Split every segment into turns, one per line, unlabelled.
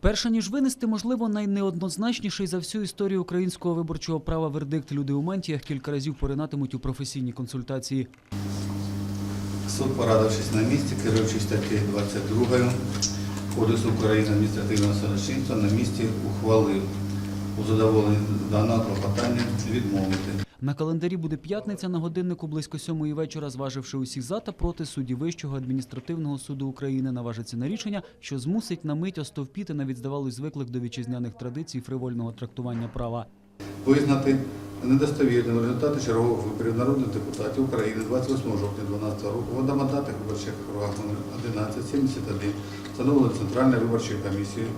Перше ніж винести, можливо, найнеоднозначніший за всю історію українського виборчого права вердикт люди у мантіях кілька разів поринатимуть у професійні консультації.
Суд, порадившись на місці, керуючись статтею 22 Кодексу України адміністративного судочинства, на місці ухвалив у задоволенні даного клопотання відмовити.
На календарі буде п'ятниця на годиннику близько сьомої вечора, зваживши усі за та проти судді Вищого адміністративного суду України, наважиться на рішення, що змусить на мить остовпіти навіть здавалось звиклих до вітчизняних традицій фривольного трактування права.
Визнати недостовірним результати чергових виборів народних депутатів України 28 жовтня 2012 року в одномандатних виборчих округах номер 1171, встановлених Центральною виборчою комісією,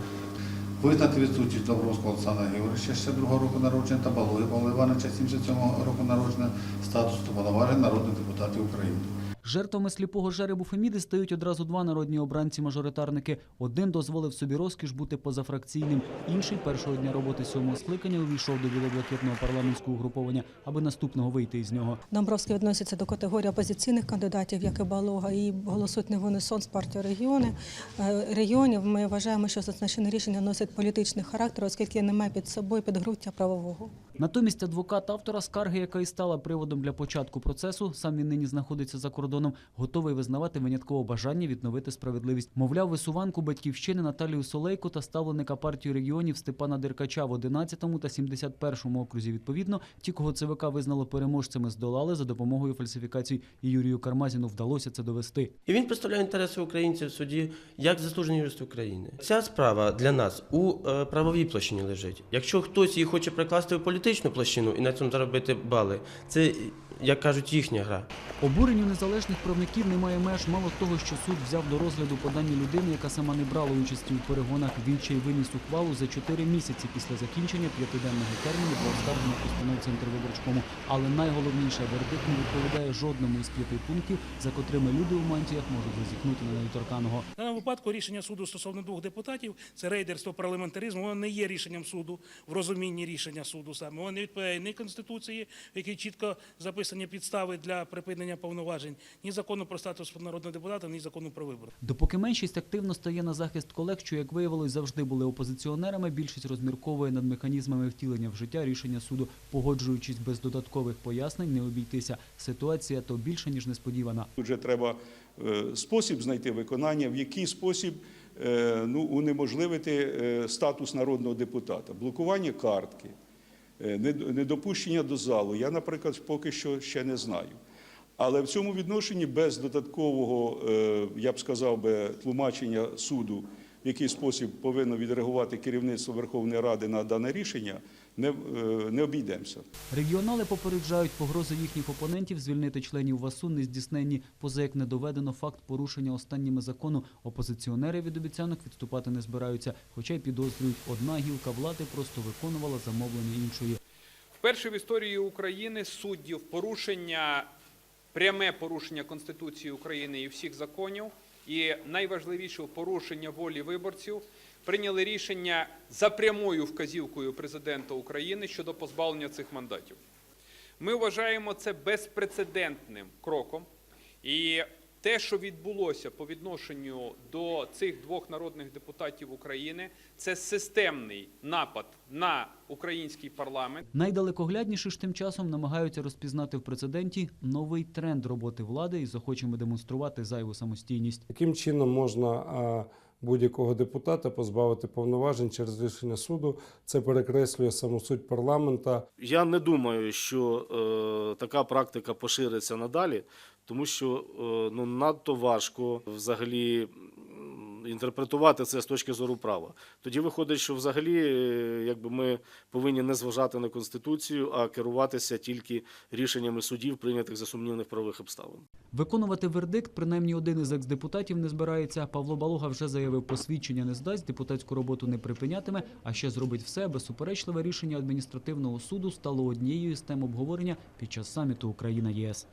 визнати відсутність Добровського Олександра Георгійовича 62 року народження та Балої Павла Івановича 77 року народження статусу повноважень народних депутатів України.
Жертвами сліпого жеребу Феміди стають одразу два народні обранці-мажоритарники. Один дозволив собі розкіш бути позафракційним, інший першого дня роботи сьомого скликання увійшов до білоблакитного парламентського угруповання, аби наступного вийти із нього.
Домбровський відноситься до категорії опозиційних кандидатів, як і Балога, і голосують не в унісон з партією регіони. Е, регіонів. Ми вважаємо, що зазначене рішення носить політичний характер, оскільки немає під собою підґрунтя правового.
Натомість адвокат автора скарги, яка і стала приводом для початку процесу, сам він нині знаходиться за кордоном, готовий визнавати виняткове бажання відновити справедливість. Мовляв, висуванку батьківщини Наталію Солейко та ставленика партії регіонів Степана Деркача в 11 та 71 окрузі. Відповідно, ті, кого ЦВК визнало переможцями, здолали за допомогою фальсифікацій. І Юрію Кармазіну вдалося це довести.
І він представляє інтереси українців в суді як заслужений юрист України. Ця справа для нас у е, правовій площині лежить. Якщо хтось її хоче прикласти в політичну площину і на цьому заробити бали, це, як кажуть, їхня гра.
Обуренню незалежних правників немає меж. Мало того, що суд взяв до розгляду подання людини, яка сама не брала участі у перегонах. Він ще й виніс ухвалу за 4 місяці після закінчення п'ятиденного терміну для оскарження постанов Центрвиборчкому. Але найголовніше вердикт не відповідає жодному із п'яти пунктів, за котрими люди у мантіях можуть зазіхнути на недоторканого.
В даному випадку рішення суду стосовно двох депутатів це рейдерство парламентаризму. Воно не є рішенням суду в розумінні рішення суду саме. Воно не відповідає ні конституції, в якій чітко записані підстави для припинення повноважень, ні закону про статус народного депутата, ні закону про вибори.
Допоки меншість активно стає на захист колег, що, як виявилось, завжди були опозиціонерами, більшість розмірковує над механізмами втілення в життя рішення суду, погоджуючись без додаткових пояснень, не обійтися. Ситуація то більше ніж несподівана.
Тут же треба е, спосіб знайти виконання, в який спосіб е, ну, унеможливити е, статус народного депутата, блокування картки, недопущення до залу. Я, наприклад, поки що ще не знаю. Але в цьому відношенні без додаткового, е, я б сказав би, тлумачення суду, в який спосіб повинно відреагувати керівництво Верховної Ради на дане рішення, не, е, не обійдемося.
Регіонали попереджають погрози їхніх опонентів звільнити членів ВАСУ не здійсненні, поза як не доведено факт порушення останніми закону. Опозиціонери від обіцянок відступати не збираються, хоча й підозрюють, одна гілка влади просто виконувала замовлення іншої.
Вперше в історії України суддів порушення, пряме порушення Конституції України і всіх законів, і найважливіше порушення волі виборців, прийняли рішення за прямою вказівкою президента України щодо позбавлення цих мандатів. Ми вважаємо це безпрецедентним кроком. І те, що відбулося по відношенню до цих двох народних депутатів України, це системний напад на український парламент.
Найдалекоглядніші ж тим часом намагаються розпізнати в прецеденті новий тренд роботи влади із охочими демонструвати зайву самостійність.
Яким чином можна а, будь-якого депутата позбавити повноважень через рішення суду? Це перекреслює саму суть парламента.
Я не думаю, що е, така практика пошириться надалі, тому що е, ну, надто важко взагалі інтерпретувати це з точки зору права. Тоді виходить, що взагалі е, якби ми повинні не зважати на Конституцію, а керуватися тільки рішеннями судів, прийнятих за сумнівних правових обставин.
Виконувати вердикт принаймні один із екс-депутатів не збирається. Павло Балога вже заявив, посвідчення не здасть, депутатську роботу не припинятиме, а ще зробить все, аби суперечливе рішення адміністративного суду стало однією з тем обговорення під час саміту Україна ЄС.